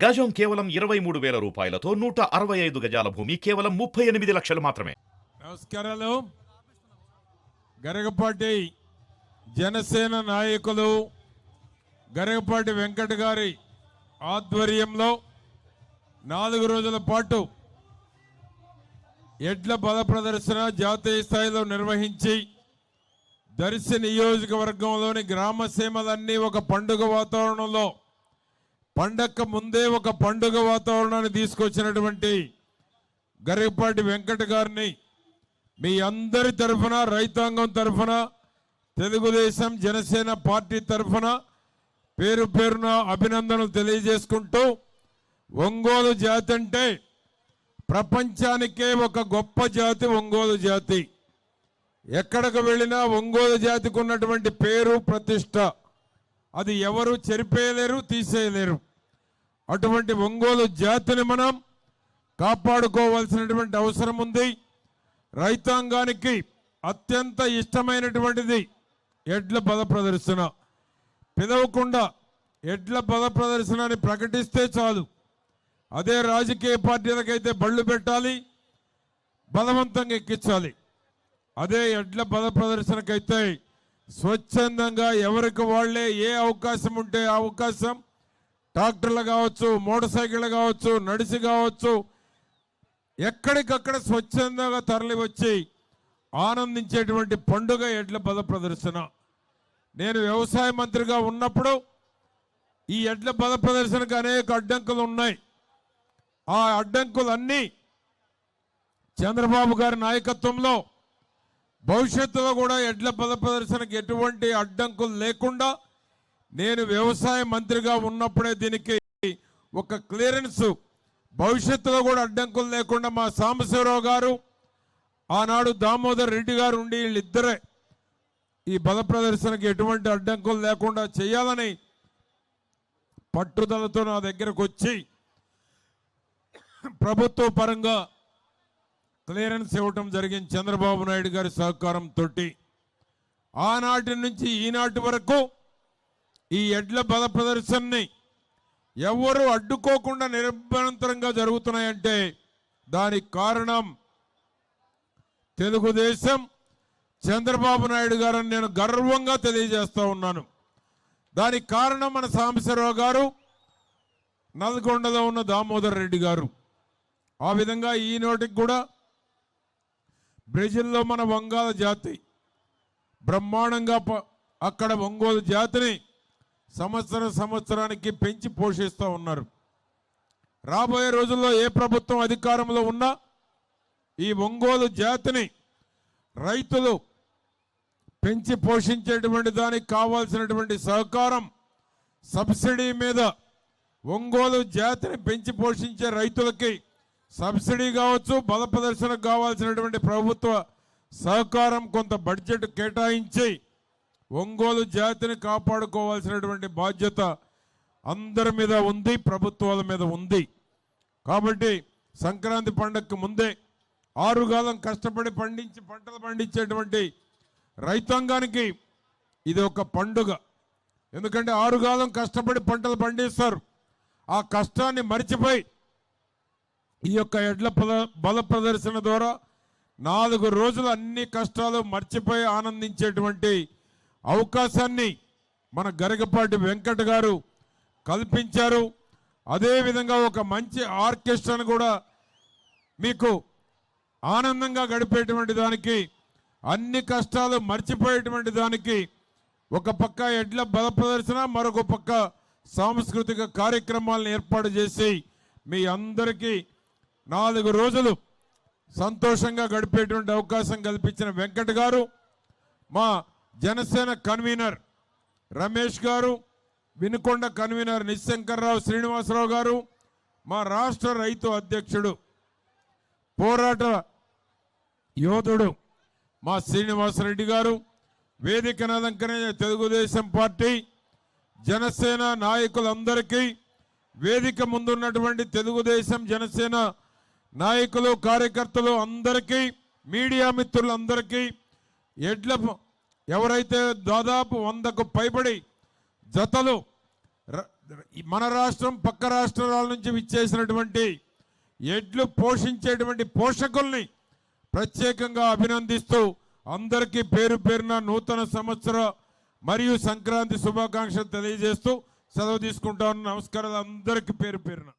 గజం కేవలం ఇరవై మూడు వేల రూపాయలతో నూట అరవై ఐదు గజాల భూమి కేవలం ముప్పై ఎనిమిది లక్షలు మాత్రమే. నమస్కారాలు. గరగపాటి జనసేన నాయకులు గరగపాటి వెంకట గారి ఆధ్వర్యంలో నాలుగు రోజుల పాటు ఎడ్ల బల ప్రదర్శన జాతీయ స్థాయిలో నిర్వహించి దర్శి నియోజకవర్గంలోని గ్రామ సీమలన్నీ ఒక పండుగ వాతావరణంలో పండక్క ముందే ఒక పండుగ వాతావరణాన్ని తీసుకొచ్చినటువంటి గరికపాటి వెంకట గారిని మీ అందరి తరఫున రైతాంగం తరఫున తెలుగుదేశం జనసేన పార్టీ తరఫున పేరు పేరున అభినందనలు తెలియజేసుకుంటూ ఒంగోలు జాతి అంటే ప్రపంచానికే ఒక గొప్ప జాతి ఒంగోలు జాతి. ఎక్కడికి వెళ్ళినా ఒంగోలు జాతికి ఉన్నటువంటి పేరు ప్రతిష్ట. అది ఎవరు చెరిపేయలేరు తీసేయలేరు. అటువంటి ఒంగోలు జాతిని మనం కాపాడుకోవాల్సినటువంటి అవసరం ఉంది. రైతాంగానికి అత్యంత ఇష్టమైనటువంటిది ఎడ్ల పద ప్రదర్శన. పిలవకుండా ఎడ్ల పద ప్రదర్శనని ప్రకటిస్తే చాలు. అదే రాజకీయ పార్టీలకైతే బళ్ళు పెట్టాలి బలవంతంగా ఎక్కించాలి. అదే ఎడ్ల పద ప్రదర్శనకైతే స్వచ్ఛందంగా ఎవరికి వాళ్ళే ఏ అవకాశం ఉంటే ఆ అవకాశం ట్రాక్టర్లు కావచ్చు మోటార్ సైకిళ్ళు కావచ్చు నడిచి కావచ్చు ఎక్కడికక్కడ స్వచ్ఛందంగా తరలి వచ్చి ఆనందించేటువంటి పండుగ ఎడ్ల పద ప్రదర్శన. నేను వ్యవసాయ మంత్రిగా ఉన్నప్పుడు ఈ ఎడ్ల పద ప్రదర్శనకు అనేక అడ్డంకులు ఉన్నాయి. ఆ అడ్డంకులన్నీ చంద్రబాబు గారి నాయకత్వంలో భవిష్యత్తులో కూడా ఎడ్ల పద ప్రదర్శనకు ఎటువంటి అడ్డంకులు లేకుండా నేను వ్యవసాయ మంత్రిగా ఉన్నప్పుడే దీనికి ఒక క్లియరెన్స్ భవిష్యత్తులో కూడా అడ్డంకులు లేకుండా మా సాంబశివరావు గారు ఆనాడు దామోదర్ రెడ్డి గారు ఉండి వీళ్ళిద్దరే ఈ బల ప్రదర్శనకి ఎటువంటి అడ్డంకులు లేకుండా చేయాలని పట్టుదలతో నా దగ్గరకు వచ్చి ప్రభుత్వ పరంగా క్లియరెన్స్ ఇవ్వటం జరిగింది చంద్రబాబు నాయుడు గారి సహకారంతో ఆనాటి నుంచి ఈనాటి వరకు ఈ ఎడ్ల పద ప్రదర్శనని ఎవరు అడ్డుకోకుండా నిరంతరంగా జరుగుతున్నాయంటే దానికి కారణం తెలుగుదేశం చంద్రబాబు నాయుడు గారని నేను గర్వంగా తెలియజేస్తూ ఉన్నాను. దానికి కారణం మన సాంబశివరావు గారు నల్గొండలో ఉన్న దామోదర్ రెడ్డి గారు. ఆ విధంగా ఈ నోటికి కూడా బ్రెజిల్లో మన వంగాల జాతి బ్రహ్మాండంగా ప- అక్కడ ఒంగోలు జాతిని సంవత్సరం సంవత్సరానికి పెంచి పోషిస్తూ ఉన్నారు. రాబోయే రోజుల్లో ఏ ప్రభుత్వం అధికారంలో ఉన్నా ఈ ఒంగోలు జాతిని రైతులు పెంచి పోషించేటువంటి దానికి కావాల్సినటువంటి సహకారం సబ్సిడీ మీద ఒంగోలు జాతిని పెంచి పోషించే రైతులకి సబ్సిడీ కావచ్చు బలప్రదర్శనకు కావాల్సినటువంటి ప్రభుత్వ సహకారం కొంత బడ్జెట్ కేటాయించి ఒంగోలు జాతిని కాపాడుకోవాల్సినటువంటి బాధ్యత అందరి మీద ఉంది ప్రభుత్వాల మీద ఉంది. కాబట్టి సంక్రాంతి పండగకు ముందే ఆరుగాలం కష్టపడి పండించి పంటలు పండించేటువంటి రైతాంగానికి ఇది ఒక పండుగ. ఎందుకంటే ఆరుగాలం కష్టపడి పంటలు పండిస్తారు. ఆ కష్టాన్ని మరిచిపోయి ఈ యొక్క ఎడ్ల పద బల ప్రదర్శన ద్వారా నాలుగు రోజులు అన్ని కష్టాలు మర్చిపోయి ఆనందించేటువంటి అవకాశాన్ని మన గరికపాటి వెంకట గారు కల్పించారు. అదేవిధంగా ఒక మంచి ఆర్కెస్ట్రాను కూడా మీకు ఆనందంగా గడిపేటువంటి దానికి అన్ని కష్టాలు మర్చిపోయేటువంటి దానికి ఒక పక్క ఎడ్ల బల ప్రదర్శన మరొక పక్క సాంస్కృతిక కార్యక్రమాలను ఏర్పాటు చేసి మీ అందరికీ నాలుగు రోజులు సంతోషంగా గడిపేటువంటి అవకాశం కల్పించిన వెంకట్ గారు మా జనసేన కన్వీనర్ రమేష్ గారు వినుకొండ కన్వీనర్ నిశంకర్రావు శ్రీనివాసరావు గారు మా రాష్ట్ర రైతు అధ్యక్షుడు పోరాట యోధుడు మా శ్రీనివాసరెడ్డి గారు వేదికను అలంకరించిన తెలుగుదేశం పార్టీ జనసేన నాయకులందరికీ వేదిక ముందున్నటువంటి తెలుగుదేశం జనసేన నాయకులు కార్యకర్తలు అందరికీ మీడియా మిత్రులందరికీ ఎడ్ల ఎవరైతే దాదాపు వందకు పైబడి జతలు ర- మన రాష్ట్రం పక్క రాష్ట్రాల నుంచి విచ్చేసినటువంటి ఎడ్లు పోషించేటువంటి పోషకుల్ని ప్రత్యేకంగా అభినందిస్తూ అందరికీ పేరు పేరున నూతన సంవత్సర మరియు సంక్రాంతి శుభాకాంక్షలు తెలియజేస్తూ సెలవు తీసుకుంటాను నమస్కారాలు. అందరికీ పేరు పేరున.